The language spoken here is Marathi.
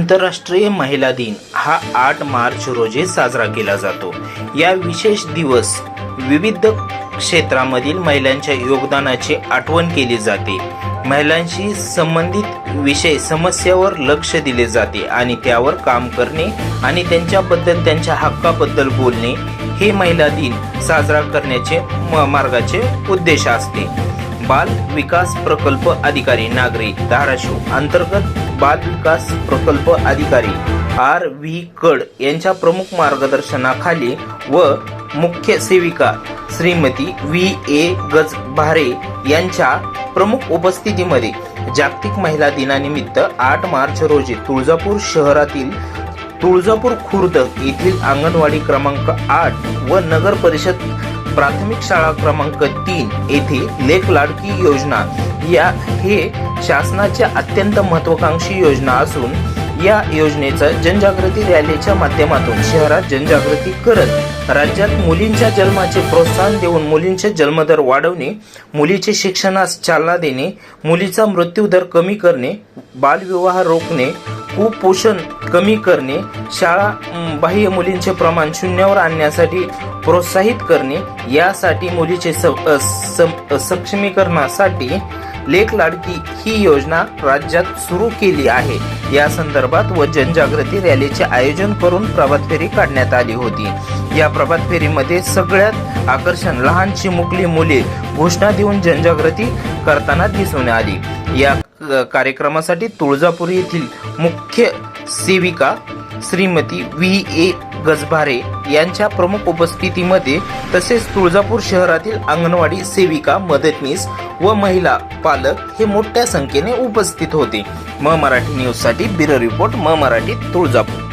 आंतरराष्ट्रीय महिला दिन हा आठ मार्च रोजी साजरा केला जातो. या विशेष दिवस विविध क्षेत्रामधील महिलांच्या योगदानाची आठवण केली जाते. महिलांशी संबंधित विषय समस्यावर लक्ष दिले जाते आणि त्यावर काम करणे आणि त्यांच्याबद्दल त्यांच्या हक्काबद्दल बोलणे हे महिला दिन साजरा करण्याचे मार्गाचे उद्देश असते. बाल विकास प्रकल्प अधिकारी नागरी धाराशिव. अंतर्गत बाल विकास प्रकल्प अधिकारी आर व्ही कड यांच्या प्रमुख मार्गदर्शनाखाली व मुख्य सेविका श्रीमती व्ही ए गजभारे यांच्या प्रमुख उपस्थितीमध्ये जागतिक महिला दिनानिमित्त आठ मार्च रोजी तुळजापूर शहरातील तुळजापूर खुर्द येथील अंगणवाडी क्रमांक आठ व नगर परिषद प्राथमिक शाळा क्रमांक तीन येथे लेख लाडकी योजना. या हे शासनाच्या अत्यंत महत्वाकांक्षी योजना असून या योजनेचं जनजागृती रॅलीच्या माध्यमातून शहरात जनजागृती करत राज्यात मुलींच्या जन्माचे प्रोत्साहन देऊन मुलींचे जन्मदर वाढवणे मुलीचे शिक्षणास चालना देणे मुलीचा मृत्यूदर कमी करणे बालविवाह रोखणे कुपोषण कमी करणे शाळा बाह्य मुलींचे प्रमाण शून्यावर आणण्यासाठी प्रोत्साहित करणे यासाठी मुलीचे स- सक्षमीकरणासाठी लेख लाडकी ही योजना राज्यात सुरू केली आहे. या संदर्भात व जनजागृती रॅलीचे आयोजन करून प्रभात फेरी काढण्यात आली होती. या प्रभात फेरीमध्ये सगळ्यात आकर्षण लहान चिमुकली मुले घोषणा देऊन जनजागृती करताना दिसून आली. या कार्यक्रमासाठी तुळजापूर येथील मुख्य सेविका श्रीमती व्ही ए गजभारे यांच्या प्रमुख उपस्थितीमध्ये तसेच तुळजापूर शहरातील अंगणवाडी सेविका मदतनीस व महिला पालक हे मोठ्या संख्येने उपस्थित होते. म मराठी न्यूजसाठी ब्युरो रिपोर्ट म मराठी तुळजापूर.